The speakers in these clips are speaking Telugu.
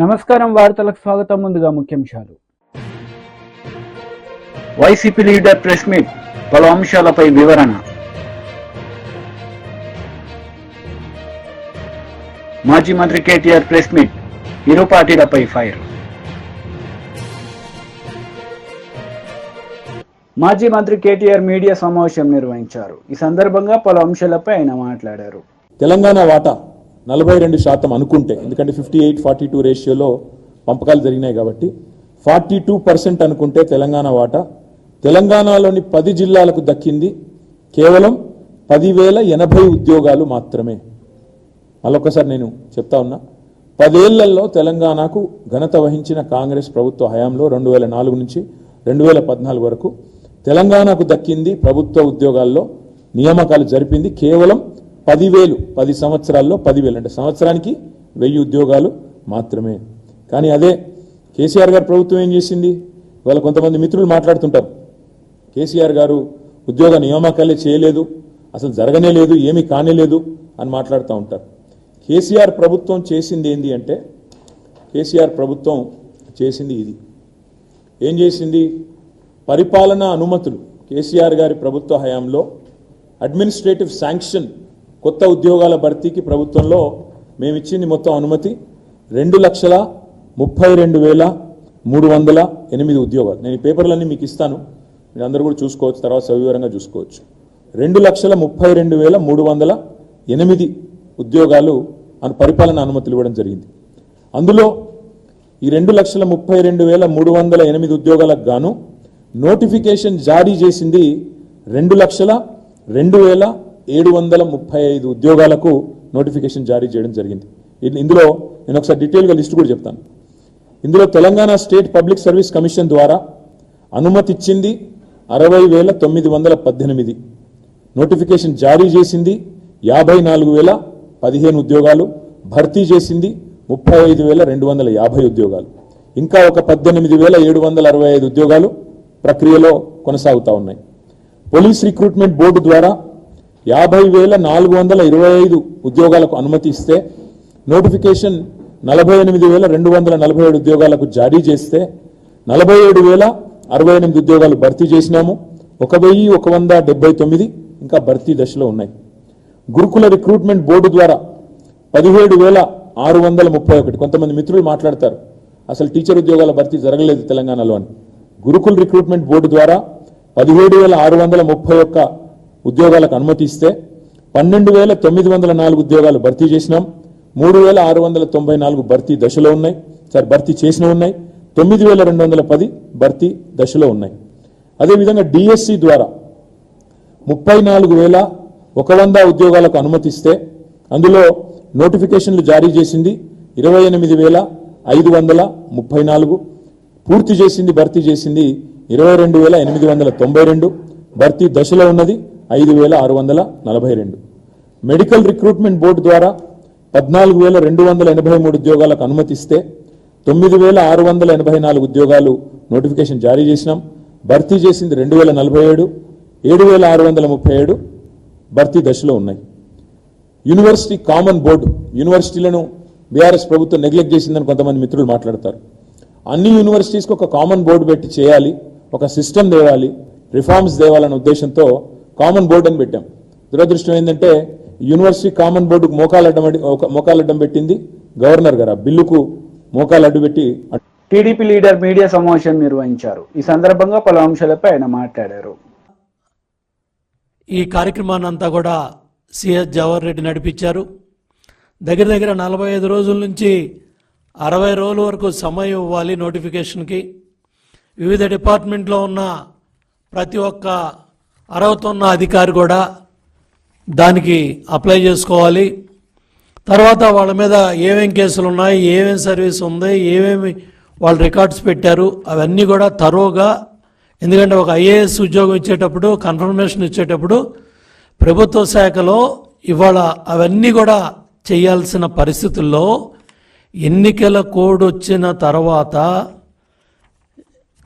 నమస్కారం వార్తలకు స్వాగతం. ముందుగా ముఖ్యాంశాలు. వైసీపీ లీడర్ ప్రెస్ మీట్ పలు అంశాలపై వివరణ. మాజీ మంత్రి కేటీఆర్ ప్రెస్ మీట్ ఇరు పార్టీలపై ఫైర్. మాజీ మంత్రి కేటీఆర్ మీడియా సమావేశం నిర్వహించారు. ఈ సందర్భంగా పలు అంశాలపై ఆయన మాట్లాడారు. తెలంగాణ వాటా నలభై రెండు శాతం అనుకుంటే ఎందుకంటే ఫిఫ్టీ ఎయిట్ ఫార్టీ టూ రేషియోలో పంపకాలు జరిగినాయి కాబట్టి ఫార్టీ టూ పర్సెంట్ అనుకుంటే తెలంగాణ వాటా. తెలంగాణలోని పది జిల్లాలకు దక్కింది కేవలం పదివేల ఎనభై ఉద్యోగాలు మాత్రమే. మళ్ళొక్కసారి నేను చెప్తా ఉన్నా పదేళ్ళలో తెలంగాణకు ఘనత వహించిన కాంగ్రెస్ ప్రభుత్వ హయాంలో రెండు వేల నాలుగు నుంచి రెండు వేల పద్నాలుగు వరకు తెలంగాణకు దక్కింది ప్రభుత్వ ఉద్యోగాల్లో నియామకాలు జరిపింది కేవలం పదివేలు పది సంవత్సరాల్లో పదివేలు. అంటే సంవత్సరానికి వెయ్యి ఉద్యోగాలు మాత్రమే. కానీ అదే కేసీఆర్ గారు ప్రభుత్వం ఏం చేసింది? ఇవాళ కొంతమంది మిత్రులు మాట్లాడుతుంటారు. కేసీఆర్ గారు ఉద్యోగ నియామకాలే చేయలేదు అసలు జరగనే లేదు ఏమీ కానే లేదు అని మాట్లాడుతూ ఉంటారు. కేసీఆర్ ప్రభుత్వం చేసింది ఏంది అంటే కేసీఆర్ ప్రభుత్వం చేసింది ఇది. ఏం చేసింది? పరిపాలనా అనుమతులు. కేసీఆర్ గారి ప్రభుత్వ హయాంలో అడ్మినిస్ట్రేటివ్ శాంక్షన్ కొత్త ఉద్యోగాల భర్తీకి ప్రభుత్వంలో మేము ఇచ్చింది మొత్తం అనుమతి. రెండు లక్షల ముప్పై రెండు వేల మూడు వందల ఎనిమిది ఉద్యోగాలు. నేను ఈ పేపర్లన్నీ మీకు ఇస్తాను. మీరు అందరూ కూడా చూసుకోవచ్చు. తర్వాత సవివరంగా చూసుకోవచ్చు. రెండు లక్షల ముప్పై రెండు వేల మూడు వందల ఎనిమిది ఉద్యోగాలు పరిపాలన అనుమతులు ఇవ్వడం జరిగింది. అందులో ఈ రెండు లక్షల ముప్పై రెండు వేల మూడు వందల ఎనిమిది ఉద్యోగాలకు గాను నోటిఫికేషన్ జారీ చేసింది రెండు లక్షల రెండు వేల ఏడు వందల ముప్పై ఐదు ఉద్యోగాలకు నోటిఫికేషన్ జారీ చేయడం జరిగింది. ఇందులో నేను ఒకసారి డీటెయిల్గా లిస్ట్ కూడా చెప్తాను. ఇందులో Telangana state public service commission ద్వారా అనుమతి ఇచ్చింది అరవై వేల తొమ్మిది వందల పద్దెనిమిది నోటిఫికేషన్ జారీ చేసింది యాభై నాలుగు వేల పదిహేను ఉద్యోగాలు భర్తీ చేసింది ముప్పై ఐదు వేల రెండు వందల యాభై ఉద్యోగాలు. ఇంకా ఒక పద్దెనిమిది వేల ఏడు వందల అరవై ఐదు ఉద్యోగాలు ప్రక్రియలో కొనసాగుతా ఉన్నాయి. పోలీస్ రిక్రూట్మెంట్ బోర్డు ద్వారా యాభై వేల నాలుగు వందల ఇరవై ఐదు ఉద్యోగాలకు అనుమతి ఇస్తే నోటిఫికేషన్ నలభై ఎనిమిది వేల రెండు వందల నలభై ఏడు ఉద్యోగాలకు జారీ చేస్తే నలభై ఏడు వేల అరవై ఎనిమిది ఉద్యోగాలు భర్తీ చేసినాము. ఒక వెయ్యి ఒక వంద డెబ్బై తొమ్మిది ఇంకా భర్తీ దశలో ఉన్నాయి. గురుకుల రిక్రూట్మెంట్ బోర్డు ద్వారా పదిహేడు వేల ఆరు వందల ముప్పై ఒకటి. కొంతమంది మిత్రులు మాట్లాడతారు అసలు టీచర్ ఉద్యోగాల భర్తీ జరగలేదు తెలంగాణలో అని. గురుకుల రిక్రూట్మెంట్ బోర్డు ద్వారా పదిహేడు వేల ఆరు వందల ముప్పై ఒక్క ఉద్యోగాలకు అనుమతి ఇస్తే పన్నెండు వేల తొమ్మిది వందల నాలుగు ఉద్యోగాలు భర్తీ చేసినాం. మూడు వేల ఆరు వందల తొంభై నాలుగు భర్తీ దశలో ఉన్నాయి. సార్ భర్తీ చేసిన ఉన్నాయి. తొమ్మిది వేల రెండు వందల పది భర్తీ దశలో ఉన్నాయి. అదేవిధంగా డిఎస్సి ద్వారా ముప్పై నాలుగు వేల ఒక వంద ఉద్యోగాలకు అనుమతిస్తే అందులో నోటిఫికేషన్లు జారీ చేసింది ఇరవై ఎనిమిది వేల ఐదు వందల ముప్పై నాలుగు. పూర్తి చేసింది భర్తీ చేసింది ఇరవై రెండు వేల ఎనిమిది వందల తొంభై రెండు. భర్తీ దశలో ఉన్నది. ఐదు వేల ఆరు వందల నలభై రెండు. మెడికల్ రిక్రూట్మెంట్ బోర్డు ద్వారా పద్నాలుగు వేల రెండు వందల ఎనభై మూడు ఉద్యోగాలకు అనుమతిస్తే తొమ్మిది వేల ఆరు వందల ఎనభై నాలుగు ఉద్యోగాలు నోటిఫికేషన్ జారీ చేసినాం. భర్తీ చేసింది రెండు వేల నలభై ఏడు ఏడు వేల ఆరు వందల ముప్పై ఏడు భర్తీ దశలో ఉన్నాయి. యూనివర్సిటీ కామన్ బోర్డు యూనివర్సిటీలను బీఆర్ఎస్ ప్రభుత్వం నెగ్లెక్ట్ చేసిందని కొంతమంది మిత్రులు మాట్లాడతారు. అన్ని యూనివర్సిటీస్కి ఒక కామన్ బోర్డు పెట్టి చేయాలి ఒక సిస్టమ్ తేవాలి రిఫార్మ్స్ తేవాలనే ఉద్దేశంతో కామన్ బోర్డు అని పెట్టాం. దురదృష్టం ఏంటంటే యూనివర్సిటీ కామన్ బోర్డుకు మోకాలు అడ్డం ఒక- మోకాలు అడ్డం పెట్టింది గవర్నర్ గారు. ఆ బిల్లుకు మోకాలు అడ్డు పెట్టి టీడీపీ లీడర్ మీడియా సమావేశం నిర్వహించారు. ఈ సందర్భంగా పలు అంశాలపై ఆయన మాట్లాడారు. ఈ కార్యక్రమాన్ని అంతా కూడా సిఎస్ జవహర్ రెడ్డి నడిపించారు. దగ్గర దగ్గర నలభై ఐదు రోజుల నుంచి అరవై రోజుల వరకు సమయం ఇవ్వాలి నోటిఫికేషన్కి. వివిధ డిపార్ట్మెంట్లో ఉన్న ప్రతి ఒక్క అర్హత ఉన్న అధికారి కూడా దానికి అప్లై చేసుకోవాలి. తర్వాత వాళ్ళ మీద ఏమేం కేసులు ఉన్నాయి ఏమేం సర్వీస్ ఉంది ఏమేమి వాళ్ళు రికార్డ్స్ పెట్టారు అవన్నీ కూడా తరోగా ఎందుకంటే ఒక ఐఏఎస్ ఉద్యోగం ఇచ్చేటప్పుడు కన్ఫర్మేషన్ ఇచ్చేటప్పుడు ప్రభుత్వ శాఖలో ఇవాళ అవన్నీ కూడా చేయాల్సిన పరిస్థితుల్లో ఎన్నికల కోడ్ వచ్చిన తర్వాత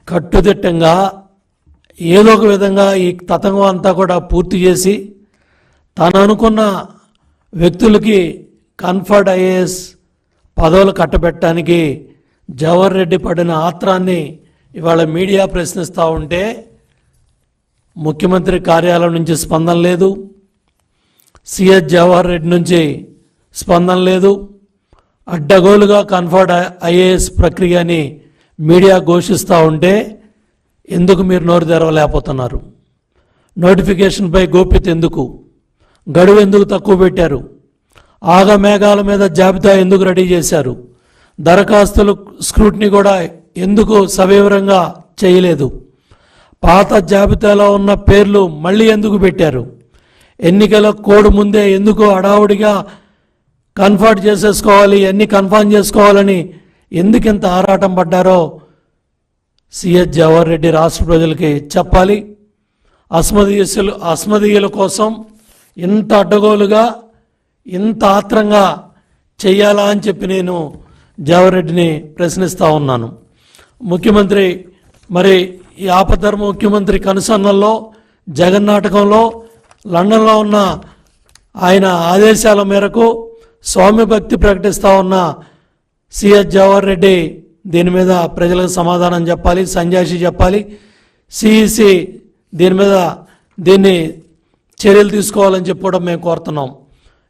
కట్టుదిట్టంగా ఏదో ఒక విధంగా ఈ తతంగం అంతా కూడా పూర్తి చేసి తాను అనుకున్న వ్యక్తులకి కన్ఫర్డ్ ఐఏఎస్ పదవులు కట్టబెట్టడానికి జవహర్ రెడ్డి పడిన ఆత్రాన్ని ఇవాళ మీడియా ప్రశ్నిస్తూ ఉంటే ముఖ్యమంత్రి కార్యాలయం నుంచి స్పందన లేదు. సిఎస్ జవహర్ రెడ్డి నుంచి స్పందన లేదు. అడ్డగోలుగా కన్ఫర్డ్ ఐఏఎస్ ప్రక్రియని మీడియా ఘోషిస్తూ ఉంటే ఎందుకు మీరు నోరు తెరవలేకపోతున్నారు? నోటిఫికేషన్పై గోప్యత ఎందుకు? గడువు ఎందుకు తక్కువ పెట్టారు? ఆగమేఘాల మీద జాబితా ఎందుకు రెడీ చేశారు? దరఖాస్తులు స్క్రూట్ని కూడా ఎందుకు సవివరంగా చేయలేదు? పాత జాబితాలో ఉన్న పేర్లు మళ్ళీ ఎందుకు పెట్టారు? ఎన్నికల కోడ్ ముందే ఎందుకు అడావుడిగా కన్ఫర్ట్ చేసేసుకోవాలి ఎన్ని కన్ఫర్మ్ చేసుకోవాలని ఎందుకు ఇంత ఆరాటం పడ్డారో సిఎస్ జవహర్ రెడ్డి రాష్ట్ర ప్రజలకి చెప్పాలి. అస్మదీయులు అస్మదీయుల కోసం ఇంత అడ్డగోలుగా ఇంత ఆత్రంగా చేయాలా అని చెప్పి నేను జవహర్ రెడ్డిని ప్రశ్నిస్తూ ఉన్నాను. ముఖ్యమంత్రి మరి ఈ ఆపధర్మ ముఖ్యమంత్రి కనుసన్నల్లో జగన్ నాటకంలో లండన్లో ఉన్న ఆయన ఆదేశాల మేరకు స్వామి భక్తి ప్రకటిస్తూ ఉన్న సిఎస్ జవహర్ రెడ్డి దీని మీద ప్రజలకు సమాధానం చెప్పాలి సంజాషి చెప్పాలి. సిఈసి దీని మీద దీన్ని చర్యలు తీసుకోవాలని చెప్పడం మేము కోరుతున్నాం.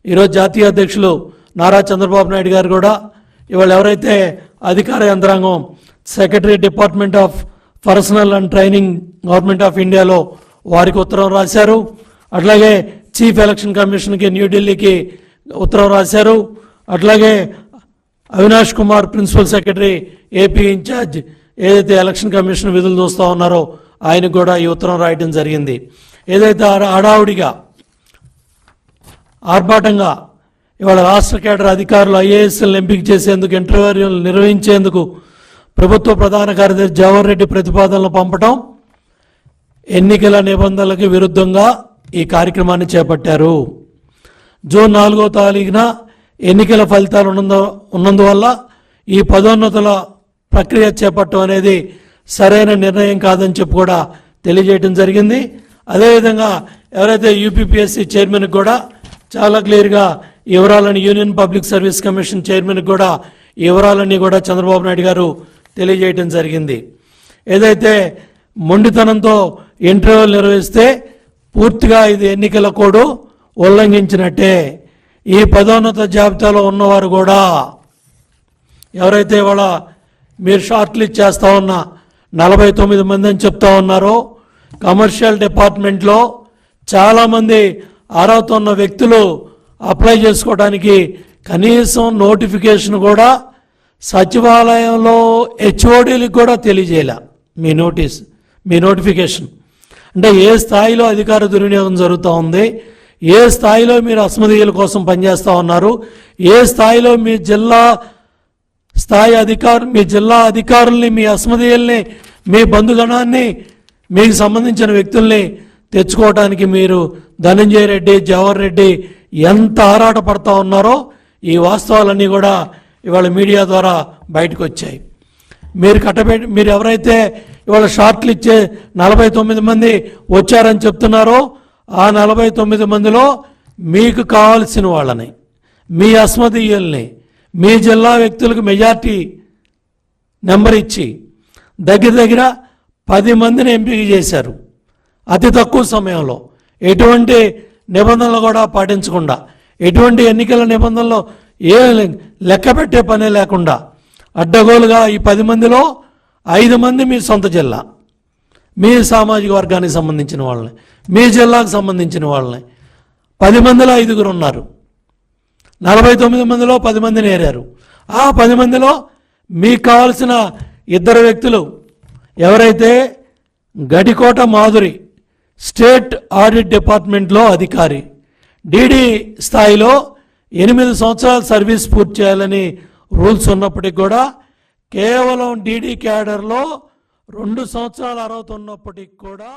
ఈరోజు జాతీయ అధ్యక్షులు నారా చంద్రబాబు నాయుడు గారు కూడా ఇవాళ ఎవరైతే అధికార యంత్రాంగం secretary department of personnel and training government of ఇండియాలో వారికి ఉత్తరం రాశారు. అట్లాగే చీఫ్ ఎలక్షన్ కమిషన్కి న్యూఢిల్లీకి ఉత్తరం రాశారు. అట్లాగే Avinash Kumar principal secretary AP in charge ఏదైతే ఎలక్షన్ కమిషన్ విధులు చూస్తూ ఉన్నారో ఆయనకు కూడా ఈ ఉత్తరం రాయడం జరిగింది. ఏదైతే హడా- హడావుడిగా ఆర్భాటంగా ఇవాళ రాష్ట్ర కేడర్ అధికారులు ఐఏఎస్ఎల్ ఎంపిక చేసేందుకు ఇంటర్వ్యూలు నిర్వహించేందుకు ప్రభుత్వ ప్రధాన కార్యదర్శి జవహర్ రెడ్డి ప్రతిపాదనలు పంపటం ఎన్నికల నిబంధనలకు విరుద్ధంగా ఈ కార్యక్రమాన్ని చేపట్టారు. జూన్ నాలుగో తారీఖున ఎన్నికల ఫలితాలు ఉన్నందు ఉన్నందువల్ల ఈ పదోన్నతుల ప్రక్రియ చేపట్టడం అనేది సరైన నిర్ణయం కాదని చెప్పి కూడా తెలియజేయడం జరిగింది. అదేవిధంగా ఎవరైతే యూపీపీఎస్సీ చైర్మన్కి కూడా చాలా క్లియర్గా వివరాలను వివరాలని యూనియన్ పబ్లిక్ సర్వీస్ కమిషన్ చైర్మన్కి కూడా వివరాలన్నీ కూడా చంద్రబాబు నాయుడు గారు తెలియజేయడం జరిగింది. ఏదైతే మొండితనంతో ఇంటర్వ్యూలు నిర్వహిస్తే పూర్తిగా ఇది ఎన్నికల కోడ్ ఉల్లంఘించినట్టే. ఈ పదోన్నత జాబితాలో ఉన్నవారు కూడా ఎవరైతే ఇవాళ మీరు షార్ట్ లిస్ట్ చేస్తూ ఉన్న నలభై తొమ్మిది మంది అని చెప్తా ఉన్నారో కమర్షియల్ డిపార్ట్మెంట్లో చాలామంది అర్హత ఉన్న వ్యక్తులు అప్లై చేసుకోవడానికి కనీసం నోటిఫికేషన్ కూడా సచివాలయంలో హెచ్ఓడీలకు కూడా తెలియజేయాల. మీ నోటీస్ మీ నోటిఫికేషన్ అంటే ఏ స్థాయిలో అధికార దుర్వినియోగం జరుగుతూ ఉంది ఏ స్థాయిలో మీరు అస్మదీయుల కోసం పనిచేస్తూ ఉన్నారు? ఏ స్థాయిలో మీ జిల్లా స్థాయి అధికారు మీ జిల్లా అధికారుల్ని మీ అస్మదీయుల్ని మీ బంధుగణాన్ని మీకు సంబంధించిన వ్యక్తుల్ని తెచ్చుకోవడానికి మీరు ధనంజయ రెడ్డి జవహర్ రెడ్డి ఎంత ఆరాట పడతా ఉన్నారో ఈ వాస్తవాలన్నీ కూడా ఇవాళ మీడియా ద్వారా బయటకు వచ్చాయి మీరు కట్టబెట్టి మీరు ఎవరైతే ఇవాళ షార్ట్లు ఇచ్చే నలభై తొమ్మిది మంది వచ్చారని చెప్తున్నారో ఆ నలభై తొమ్మిది మందిలో మీకు కావాల్సిన వాళ్ళని మీ అస్మదీయుల్ని మీ జిల్లా వ్యక్తులకు మెజార్టీ నెంబర్ ఇచ్చి దగ్గర దగ్గర పది మందిని ఎంపిక చేశారు. అతి తక్కువ సమయంలో ఎటువంటి నిబంధనలు కూడా పాటించకుండా ఎటువంటి ఎన్నికల నిబంధనలు ఏ లెక్క పెట్టే పనే లేకుండా అడ్డగోలుగా ఈ పది మందిలో ఐదు మంది మీ సొంత జిల్లా మీ సామాజిక వర్గానికి సంబంధించిన వాళ్ళని మీ జిల్లాకు సంబంధించిన వాళ్ళని. పది మందిలో ఐదుగురు ఉన్నారు. నలభై తొమ్మిది మందిలో పది మందిని ఏరారు ఆ పది మందిలో మీకు కావాల్సిన ఇద్దరు వ్యక్తులు ఎవరైతే గడికోట మాధురి స్టేట్ ఆడిట్ డిపార్ట్మెంట్లో అధికారి డీడీ స్థాయిలో ఎనిమిది సంవత్సరాల సర్వీస్ పూర్తి చేయాలని రూల్స్ ఉన్నప్పటికి కూడా కేవలం డీడీ క్యాడర్లో రెండు సంవత్సరాల అర్హత ఉన్నప్పటికీ కూడా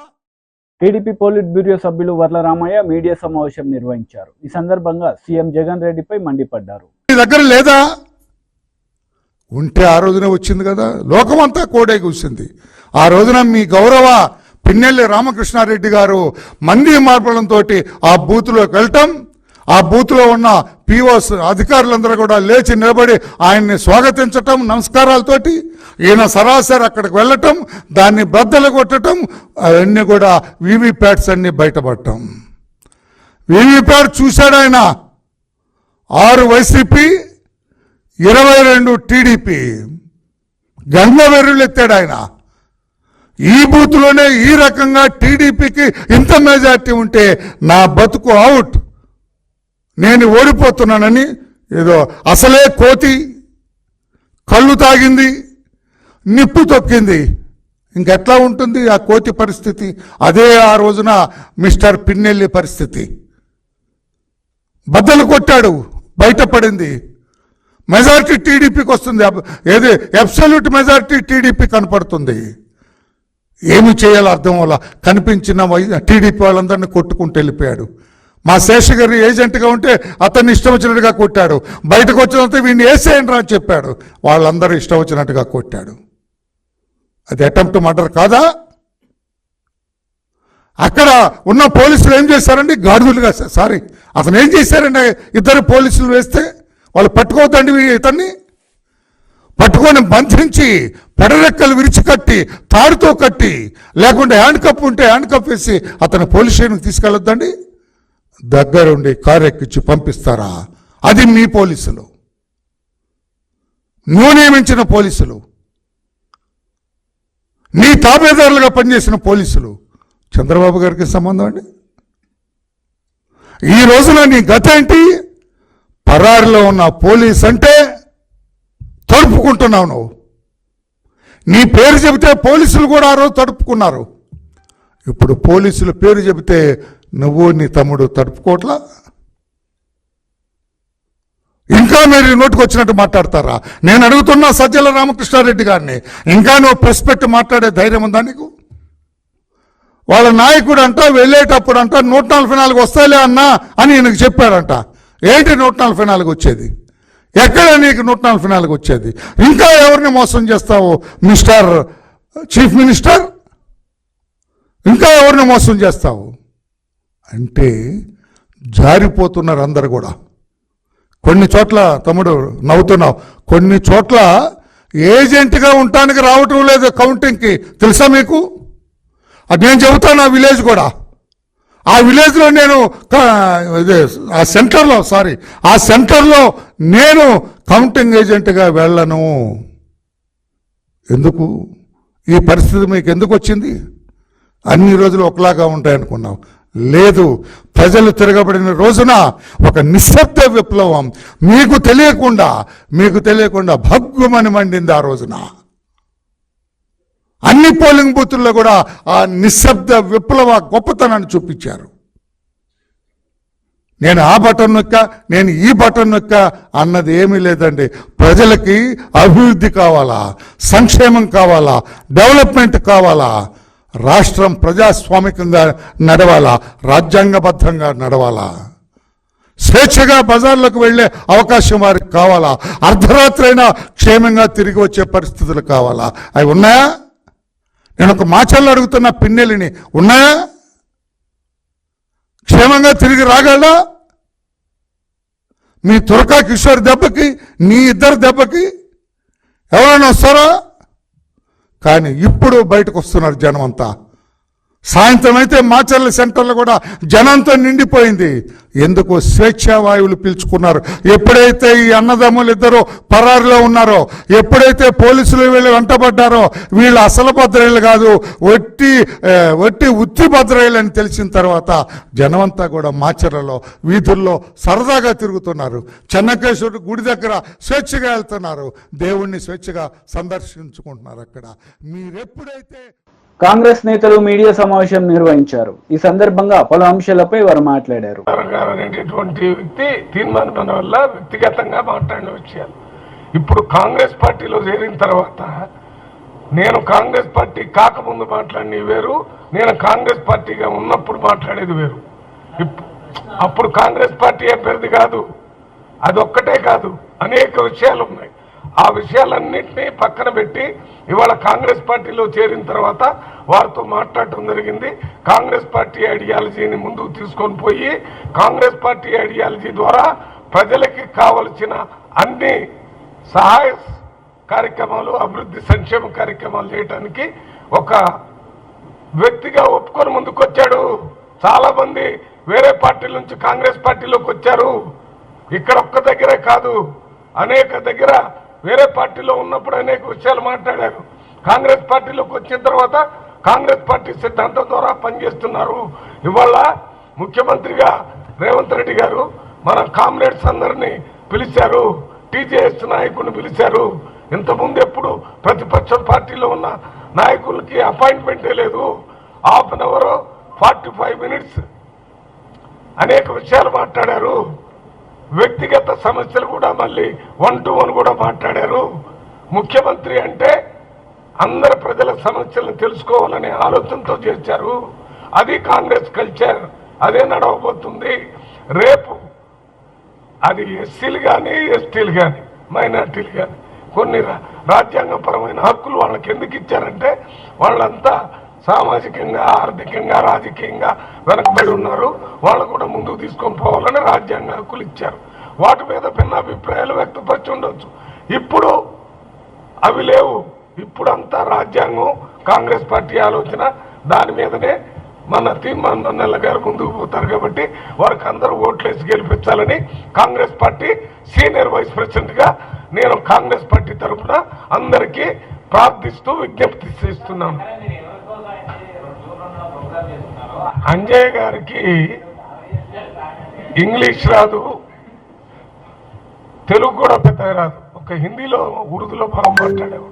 టీడీపీ పోలిట్ బ్యూరో సభ్యులు వర్ల రామయ్య మీడియా సమావేశం నిర్వహించారు. ఈ సందర్భంగా సీఎం జగన్ రెడ్డిపై మండిపడ్డారు. మీ దగ్గర లేదా? ఉంటే ఆ రోజున వచ్చింది కదా. లోకమంతా కోడే కూర్చుంది ఆ రోజున మీ గౌరవ పిన్నెల్లి రామకృష్ణారెడ్డి గారు మంది మార్పడంతో ఆ బూత్లోకి వెళ్ళటం ఆ బూత్లో ఉన్న పిఓస్ అధికారులందరూ కూడా లేచి నిలబడి ఆయన్ని స్వాగతించటం నమస్కారాలతోటి ఈయన సరాసరి అక్కడికి వెళ్ళటం దాన్ని బద్దలు కొట్టడం అవన్నీ కూడా వీవీప్యాట్స్ అన్ని బయటపడటం. వీవీప్యాట్ చూశాడు ఆయన ఆరు వైసీపీ ఇరవై రెండు టీడీపీ. గంగవెర్రులు ఎత్తాడు ఆయన. ఈ బూత్లోనే ఈ రకంగా టీడీపీకి ఇంత మెజార్టీ ఉంటే నా బతుకు అవుట్ నేను ఓడిపోతున్నానని ఏదో అసలే కోతి కళ్ళు తాగింది నిప్పు తొక్కింది. ఇంకెట్లా ఉంటుంది ఆ కోతి పరిస్థితి? అదే ఆ రోజున మిస్టర్ పిన్నెల్లి పరిస్థితి. బద్దలు కొట్టాడు బయటపడింది. మెజారిటీ టీడీపీకి వస్తుంది. ఏది? అబ్సల్యూట్ మెజారిటీ టీడీపీ కనపడుతుంది. ఏమి చేయాలో అర్థం వల్ల కనిపించిన టీడీపీ వాళ్ళందరినీ కొట్టుకుంటూ వెళ్ళిపోయాడు. మా శేషగిరి ఏజెంట్గా ఉంటే అతన్ని ఇష్టం వచ్చినట్టుగా కొట్టాడు. బయటకు వచ్చినంత వీడిని వేసేయండి రా అని చెప్పాడు. వాళ్ళందరూ ఇష్టం వచ్చినట్టుగా కొట్టాడు. అది అటెంప్ట్ మర్డర్ కాదా? అక్కడ ఉన్న పోలీసులు ఏం చేశారండి? గాడుదులుగా సారీ అతను ఏం చేశారండి? ఇద్దరు పోలీసులు వేస్తే వాళ్ళు పట్టుకోవద్దండి ఇతన్ని? పట్టుకొని బంధించి పెడరెక్కలు విరిచి కట్టి తాడుతో కట్టి లేకుంటే హ్యాండ్ కప్ ఉంటే హ్యాండ్ కప్ వేసి అతను పోలీస్ స్టేషన్కి తీసుకెళ్ళొద్దండి? దగ్గరుండి కారు పంపిస్తారా? అది మీ పోలీసులు. నువ్వు నియమించిన పోలీసులు. నీ తాబేదారులుగా పనిచేసిన పోలీసులు. చంద్రబాబు గారికి సంబంధం అండి? ఈ రోజున నీ గత ఏంటి? పరారిలో ఉన్న పోలీస్ అంటే తడుపుకుంటున్నావు నువ్వు. నీ పేరు చెబితే పోలీసులు కూడా ఆ రోజు తడుపుకున్నారు. ఇప్పుడు పోలీసులు పేరు చెబితే నువ్వు నీ తమ్ముడు తడుపుకోట్లా? ఇంకా మీరు నోటికి వచ్చినట్టు మాట్లాడతారా? నేను అడుగుతున్నా సజ్జల రామకృష్ణారెడ్డి గారిని. ఇంకా నువ్వు ప్రెస్ పెట్టి మాట్లాడే ధైర్యం ఉందా నీకు? వాళ్ళ నాయకుడు అంట వెళ్ళేటప్పుడు అంట నూట నలభై నాలుగు వస్తాయిలే అన్నా అని ఈయనకు చెప్పాడంట. ఏంటి నూట నలభై నాలుగు వచ్చేది? ఎక్కడ నీకు నూట నలభై నాలుగు వచ్చేది? ఇంకా ఎవరిని మోసం చేస్తావు మిస్టర్ చీఫ్ మినిస్టర్? ఇంకా ఎవరిని మోసం చేస్తావు? అంటే జారిపోతున్నారు అందరు కూడా. కొన్ని చోట్ల తమ్ముడు నవ్వుతున్నావు. కొన్ని చోట్ల ఏజెంట్గా ఉండటానికి రావటం లేదు కౌంటింగ్కి. తెలుసా మీకు? అది నేను చెబుతాను ఆ విలేజ్ కూడా. ఆ విలేజ్లో నేను ఆ సెంటర్లో సారీ ఆ సెంటర్లో నేను కౌంటింగ్ ఏజెంట్గా వెళ్ళను. ఎందుకు? ఈ పరిస్థితి మీకు ఎందుకు వచ్చింది? అన్ని రోజులు ఒకలాగా ఉంటాయనుకున్నాం లేదు. ప్రజలు తిరగబడిన రోజున ఒక నిశ్శబ్ద విప్లవం మీకు తెలియకుండా మీకు తెలియకుండా భగ్గుమని మండింది ఆ రోజున. అన్ని పోలింగ్ బూతుల్లో కూడా ఆ నిశ్శబ్ద విప్లవ గొప్పతనాన్ని చూపించారు. నేను ఆ బటన్ నొక్క నేను ఈ బటన్ నొక్క అన్నది ఏమీ లేదండి. ప్రజలకి అభివృద్ధి కావాలా? సంక్షేమం కావాలా? డెవలప్మెంట్ కావాలా? రాష్ట్రం ప్రజాస్వామికంగా నడవాలా? రాజ్యాంగబద్ధంగా నడవాలా? స్వేచ్ఛగా బజార్లకు వెళ్ళే అవకాశం వారికి కావాలా? అర్ధరాత్రి అయినా క్షేమంగా తిరిగి వచ్చే పరిస్థితులు కావాలా? అవి ఉన్నాయా? నేను ఒక మాచల్లో అడుగుతున్న పిన్నెలిని ఉన్నాయా? క్షేమంగా తిరిగి రాగలడా? మీ తురకా కిషోర్ దెబ్బకి నీ ఇద్దరు దెబ్బకి ఎవరైనా వస్తారా? కానీ ఇప్పుడు బయటకు వస్తున్నారు జనమంతా. సాయంత్రం అయితే మాచర్ల సెంటర్లో కూడా జనంతో నిండిపోయింది. ఎందుకు స్వేచ్ఛా వాయువులు పీల్చుకున్నారు. ఎప్పుడైతే ఈ అన్నదమ్ములు ఇద్దరు పరారులో ఉన్నారో ఎప్పుడైతే పోలీసులు వీళ్ళు వెంటబడ్డారో వీళ్ళు అసలు భద్రయ్యలు కాదు ఒట్టి వట్టి ఒట్టి ఉత్తి భద్రయ్యలు అని తెలిసిన తర్వాత జనమంతా కూడా మాచర్లలో వీధుల్లో సరదాగా తిరుగుతున్నారు. చెన్నకేశ్వరుడు గుడి దగ్గర స్వేచ్ఛగా వెళ్తున్నారు. దేవుణ్ణి స్వేచ్ఛగా సందర్శించుకుంటున్నారు అక్కడ. మీరెప్పుడైతే కాంగ్రెస్ నేతలు మీడియా సమావేశం నిర్వహించారు. ఈ సందర్భంగా పలు అంశాలపై వారు మాట్లాడారు. వ్యక్తి తీర్మానం వల్ల వ్యక్తిగతంగా మాట్లాడిన విషయాలు. ఇప్పుడు కాంగ్రెస్ పార్టీలో చేరిన తర్వాత నేను కాంగ్రెస్ పార్టీ కాకముందు మాట్లాడినవి వేరు నేను కాంగ్రెస్ పార్టీగా ఉన్నప్పుడు మాట్లాడేది వేరు. అప్పుడు కాంగ్రెస్ పార్టీ అభ్యర్థి కాదు. అది ఒక్కటే కాదు. అనేక విషయాలు ఉన్నాయి. ఆ విషయాలన్నింటినీ పక్కన పెట్టి ఇవాళ కాంగ్రెస్ పార్టీలో చేరిన తర్వాత వారితో మాట్లాడటం జరిగింది. కాంగ్రెస్ పార్టీ ఐడియాలజీని ముందుకు తీసుకొని పోయి కాంగ్రెస్ పార్టీ ఐడియాలజీ ద్వారా ప్రజలకి కావలసిన అన్ని సహాయ కార్యక్రమాలు అభివృద్ధి సంక్షేమ కార్యక్రమాలు చేయడానికి ఒక వ్యక్తిగా ఒప్పుకొని ముందుకొచ్చాడు. చాలా మంది వేరే పార్టీల నుంచి కాంగ్రెస్ పార్టీలోకి వచ్చారు. ఇక్కడ ఒక్క దగ్గరే కాదు అనేక దగ్గర వేరే పార్టీలో ఉన్నప్పుడు అనేక విషయాలు మాట్లాడారు. కాంగ్రెస్ పార్టీలోకి వచ్చిన తర్వాత కాంగ్రెస్ పార్టీ సిద్ధాంతం ద్వారా పనిచేస్తున్నారు. ఇవాళ ముఖ్యమంత్రిగా రేవంత్ రెడ్డి గారు మన కామ్రేడ్స్ అందరినీ పిలిచారు. టీజేఎస్ నాయకుడిని పిలిచారు. ఇంతకుముందు ఎప్పుడు ప్రతిపక్ష పార్టీలో ఉన్న నాయకులకి అపాయింట్మెంటే లేదు. Half an hour forty five minutes అనేక విషయాలు మాట్లాడారు. వ్యక్తిగత సమస్యలు కూడా మళ్ళీ వన్ టు వన్ కూడా మాట్లాడారు. ముఖ్యమంత్రి అంటే అందరి ప్రజల సమస్యలను తెలుసుకోవాలనే ఆలోచనతో చేశారు అది కాంగ్రెస్ కల్చర్ అదే నడవబోతుంది. రేపు అది ఎస్సీలు కానీ ఎస్టీలు కానీ మైనార్టీలు కానీ కొన్ని రాజ్యాంగపరమైన హక్కులు వాళ్ళకి ఎందుకు ఇచ్చారంటే వాళ్ళంతా సామాజికంగా ఆర్థికంగా రాజకీయంగా వెనకబడి ఉన్నారు. వాళ్ళు కూడా ముందుకు తీసుకొని పోవాలని రాజ్యాంగ హక్కులు ఇచ్చారు. వాటి మీద భిన్న అభిప్రాయాలు వ్యక్తపరిచి ఉండొచ్చు. ఇప్పుడు అవి లేవు. ఇప్పుడంతా రాజ్యాంగం కాంగ్రెస్ పార్టీ ఆలోచన దాని మీదనే. మన తీర్మాన్ నెల గారు ముందుకు పోతారు కాబట్టి వారికి అందరూ ఓట్లేసి గెలిపించాలని కాంగ్రెస్ పార్టీ సీనియర్ వైస్ ప్రెసిడెంట్గా నేను కాంగ్రెస్ పార్టీ తరఫున అందరికీ ప్రార్థిస్తూ విజ్ఞప్తి చేస్తున్నాను. అంజయ్ గారికి ఇంగ్లీష్ రాదు తెలుగు కూడా పెద్దగా రాదు. ఒక హిందీలో ఉర్దూలో బాగా మాట్లాడేవాడు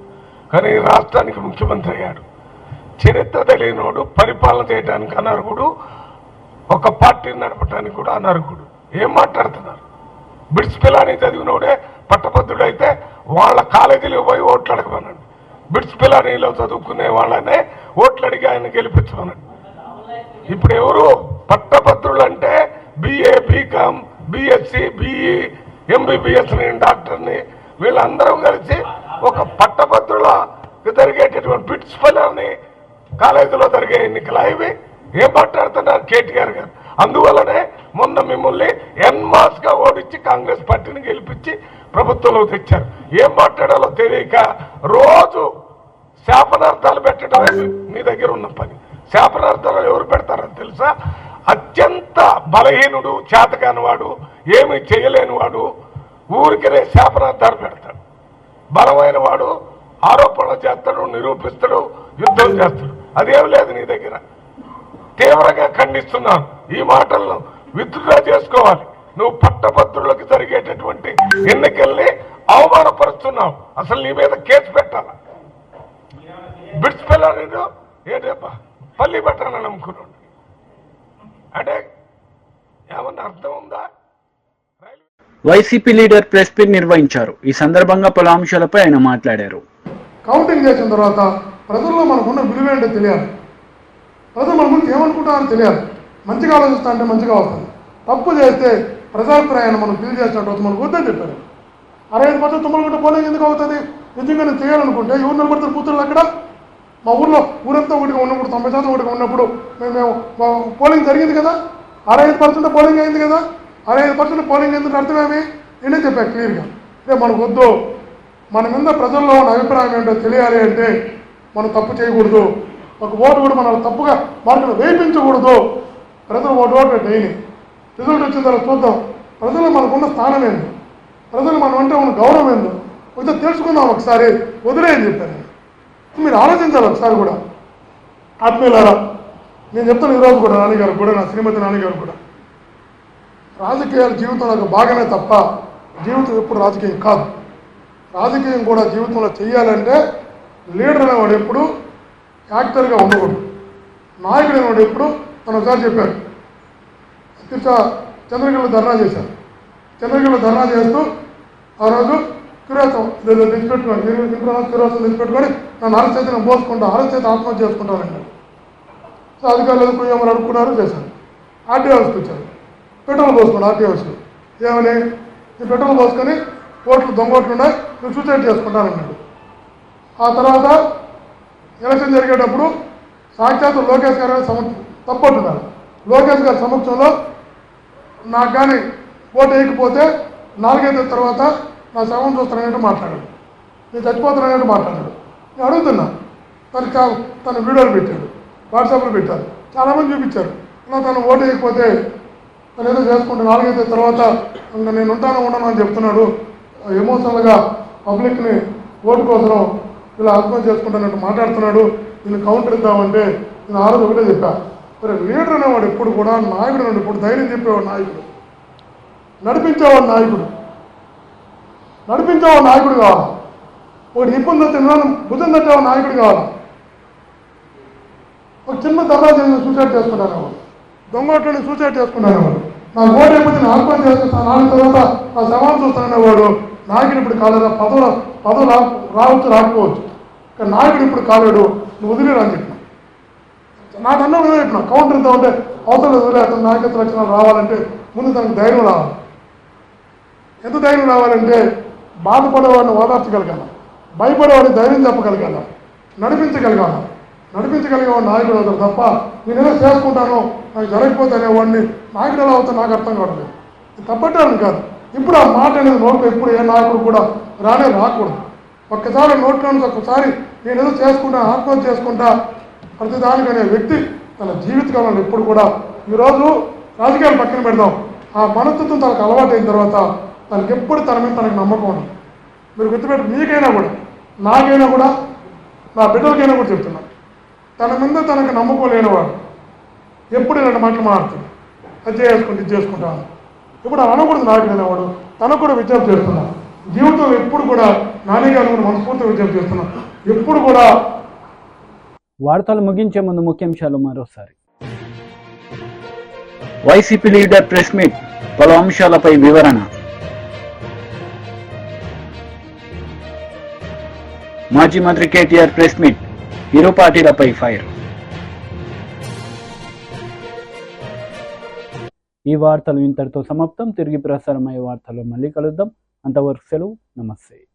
కానీ రాష్ట్రానికి ముఖ్యమంత్రి అయ్యాడు. చరిత్ర తెలియనోడు పరిపాలన చేయడానికి అనర్హుడు ఒక పార్టీని నడపడానికి కూడా అనర్హుడు. ఏం మాట్లాడుతున్నారు? బిడ్స్ పిల్లని చదివినోడే పట్టభద్రుడు అయితే వాళ్ళ కాలేజీలో పోయి ఓట్లు అడగమనండి. బిడ్స్ పిల్లానిలో చదువుకునే వాళ్ళనే ఓట్లు అడిగి ఆయన గెలిపించమనండి. ఇప్పుడు ఎవరు పట్టభద్రులు అంటే BA BCom BSc BE MBBS డాక్టర్ని. వీళ్ళందరం కలిసి ఒక పట్టభద్రుల జరిగేటటువంటి బిట్స్ పిల్లల్ని కాలేజీలో జరిగే ఎన్నికలు అవి ఏం మాట్లాడుతున్నారు కేటీఆర్ గారు అందువల్లనే మొన్న మిమ్మల్ని ఎన్మాస్గా ఓడించి కాంగ్రెస్ పార్టీని గెలిపించి ప్రభుత్వంలో తెచ్చారు. ఏం మాట్లాడాలో తెలియక రోజు శాపనార్థాలు పెట్టడమే మీ దగ్గర ఉన్న పని. శాపనార్థాలు ఎవరు పెడతారని తెలుసా? అత్యంత బలహీనుడు చేతకానివాడు చేయలేని చేయలేనివాడు ఊరికనే శాపనార్థాలు పెడతాడు. బలమైన వాడు ఆరోపణలు చేస్తాడు నిరూపిస్తాడు యుద్ధం చేస్తాడు. అదేం లేదు నీ దగ్గర. తీవ్రంగా ఖండిస్తున్నాను. ఈ మాటలను విత్డ్రా చేసుకోవాలి. నువ్వు పట్టభద్రులకు జరిగేటటువంటి ఎన్నికల్ని అవమానపరుస్తున్నావు. అసలు నీ మీద కేసు పెట్టాలా? బిడ్స్ పిల్లలు ఏంటబ్బా పల్లి పెట్టాలని నమ్ముకున్నాడు. అంటే ఏమన్నా అర్థం ఉందా? వైసీపీ లీడర్ ప్రెస్ మీట్ నిర్వహించారు. ఈ సందర్భంగా పలు అంశాలపై ఆయన మాట్లాడారు. కౌంటింగ్ చేసిన తర్వాత ప్రజల్లో మనకున్న విలువ ఏంటో తెలియాలి. ప్రజలు మన గురించి ఏమనుకుంటారని తెలియాలి. మంచిగా ఆలోచిస్తా అంటే మంచిగా వస్తుంది తప్పు చేస్తే ప్రజాభిప్రాయాన్ని మనం ఫీల్ చేసినట్టు అవుతుంది. మనకు వద్దని చెప్పారు. అరవై ఐదు పర్సెంట్ తుమ్మలగుంట పోలింగ్ ఎందుకు అవుతుంది? నిజంగా నేను చేయాలనుకుంటే ఎవరు నిలబడతారు? కూతురు అక్కడ? మా ఊర్లో ఊరంతా ఒకటిగా ఉన్నప్పుడు తొంభై శాతం ఒకటిగా ఉన్నప్పుడు మేము మేము పోలింగ్ జరిగింది కదా? అరవై ఐదు పర్సెంట్ పోలింగ్ అయింది కదా? అరవై ఐదు పర్సెంట్ పోలింగ్ ఎందుకు అర్థమేమి? నేనే చెప్పాను క్లియర్గా. అంటే మనకు వద్దు. మన మీద ప్రజల్లో ఉన్న అభిప్రాయం ఏంటో తెలియాలి అంటే మనం తప్పు చేయకూడదు. ఒక ఓటు కూడా మనం తప్పుగా మార్కులు వేయించకూడదు. ప్రజలు ఓటు ఓటు డైలీ. రిజల్ట్ వచ్చిన తర్వాత చూద్దాం. ప్రజలు మనకున్న స్థానం ఏందో? ప్రజలు మనం అంటే ఉన్న గౌరవం ఏందో? కొంచెం తెలుసుకుందాం ఒకసారి. వదిలేయని చెప్పారు. మీరు ఆలోచించాలి ఒకసారి కూడా. ఆత్మీయులారా నేను చెప్తాను ఈరోజు కూడా నాన్నగారు కూడా నా శ్రీమతి నాన్నగారు కూడా. రాజకీయాలు జీవితంలో నాకు భాగమే తప్ప జీవితం ఎప్పుడు రాజకీయం కాదు. రాజకీయం కూడా జీవితంలో చేయాలంటే లీడర్ అనేవాడు ఎప్పుడు యాక్టర్గా ఉండకూడదు. నాయకుడు అనేవాడు ఎప్పుడు తను ఒకసారి చెప్పారు. తీర్చ చంద్రగిరిలో ధర్నా చేశారు. చంద్రగిరిలో ధర్నా చేస్తూ ఆ రోజు కిరాతం తెచ్చిపెట్టుకోండి మీరు ఇంట్లో కిరాతం తెచ్చిపెట్టుకొని నన్ను అరచేతి నేను మోసుకుంటా అరచేతి ఆత్మహత్య చేసుకుంటానండి సో అధికారులు ఎందుకు ఏమని అడుక్కున్నారు చేశారు ఆర్టీఓ హౌస్కి వచ్చారు. పెట్రోల్ పోసుకోండి ఆర్టీఓ హౌస్లో ఏమని? ఈ పెట్రోల్ పోసుకొని ఓట్లు దొంగ ఓట్లు ఉన్నాయి నేను సూసైడ్ చేసుకుంటానన్నాడు. ఆ తర్వాత ఎలక్షన్ జరిగేటప్పుడు సాక్షాత్ లోకేష్ గారు సమ తప్పట్టున్నారు. లోకేష్ గారి సమక్షంలో నాకు కానీ ఓటు వేయకపోతే నాలుగైదు తర్వాత నా శవం చూస్తానన్నట్టు మాట్లాడాడు. నేను చచ్చిపోతానన్నట్టు మాట్లాడాడు. నేను అడుగుతున్నా తను కా- తన వీడియోలు పెట్టాడు వాట్సాప్లో పెట్టారు చాలామంది చూపించారు. ఇలా తను ఓటు వేయకపోతే తను ఏదో చేసుకుంటే నాలుగైదు తర్వాత నేను ఉంటాను ఉండను అని చెప్తున్నాడు. ఎమోషనల్గా పబ్లిక్ని ఓటు కోసం ఇలా ఆత్మహత్య చేసుకుంటానంటూ మాట్లాడుతున్నాడు. నేను కౌంటర్ ఇద్దామంటే నేను ఆ రోజు ఒకటే చెప్పా. మరి లీడర్ అనేవాడు ఎప్పుడు కూడా నాయకుడు అనేవాడు ఇప్పుడు ధైర్యం చెప్పేవాడు నాయకుడు. నడిపించేవాడు నాయకుడు. నడిపించే నాయకుడు కావాలి ఒక ఇబ్బంది తిన్నాను నేను భుజం తట్టేవాడు నాయకుడు కావాలి ఒక చిన్న దర్రా చేసి సూసైడ్ చేసుకున్నారు వాడు దొంగోట్లని సూసైడ్ చేసుకున్నారు నా ఓటు అయిపోతే నేను ఆత్మహత్య చేసుకుంటాను నాలుగు తర్వాత నా శవాన్ని చూస్తాననేవాడు నాయకుడు ఇప్పుడు కాలేదా? పదవులు పదవులు రా రావచ్చు రాకపోవచ్చు. కానీ నాయకుడు ఇప్పుడు కాలేడు నువ్వు వదిలేడు అని చెప్పిన. నాకు అన్న విధంగా కౌంటర్ ఇద్దామంటే అవసరం వదిలే అతను నాయకత్వ లక్షణాలు రావాలంటే ముందు తనకు ధైర్యం రావాలి. ఎంత ధైర్యం రావాలంటే బాధపడేవాడిని ఓదార్చగలగాల భయపడేవాడిని ధైర్యం చెప్పగలగాల నడిపించగలగాల నడిపించగలిగేవాడు నాయకుడు అవుతాడు తప్ప నేనేదో చేసుకుంటాను నాకు జరగకపోతే అనేవాడిని నాయకుడు ఎలా అవుతా నాకు అర్థం కావట్లేదు ఇది తప్పట్టాను కాదు. ఇప్పుడు ఆ మాట అనేది నోట్లో ఎప్పుడు ఏ నాయకుడు కూడా రానే రాకూడదు. ఒక్కసారి నోట్లో నుంచి ఒక్కసారి నేనేదో చేసుకుంటా ఆత్మహత్య చేసుకుంటా ప్రతిదానికి అనే వ్యక్తి తన జీవితకాలంలో ఎప్పుడు కూడా ఈరోజు రాజకీయాలు పక్కన పెడదాం. ఆ మనస్తత్వం తనకు అలవాటు అయిన తర్వాత తనకి ఎప్పుడు తన మీద తనకు నమ్మకం ఉంది. మీరు గుర్తుపెట్టి మీకైనా కూడా నాకైనా కూడా నా బిడ్డలకైనా కూడా చెప్తున్నా. తన మీద తనకు నమ్మకం లేనివాడు ఎప్పుడు ఇలాంటి మాటలు మాట్లాడుతుంది. అది చేసుకుంటే ఇది చేసుకుంటాను ఇప్పుడు అలా అనకూడదు నాయకుడు అనేవాడు తనకు కూడా విజ్ఞప్తి చేస్తున్నా. జీవితంలో ఎప్పుడు కూడా నాని గారు కూడా మనస్ఫూర్తిగా విజ్ఞప్తి చేస్తున్నా. ఎప్పుడు కూడా వార్తలు ముగించే ముందు ముఖ్యాంశాలు మరోసారి. వైసీపీ లీడర్ ప్రెస్ మీట్ పలు అంశాలపై వివరణ. మాజీ మంత్రి కేటీఆర్ ప్రెస్ మీట్. ఇరు పార్టీలపై ఫైర్. ఈ వార్తలు ఇంతటితో సమాప్తం. తిరిగి ప్రసారమయ్యే వార్తలు మళ్ళీ కలుద్దాం. అంతవరకు సెలవు. నమస్తే.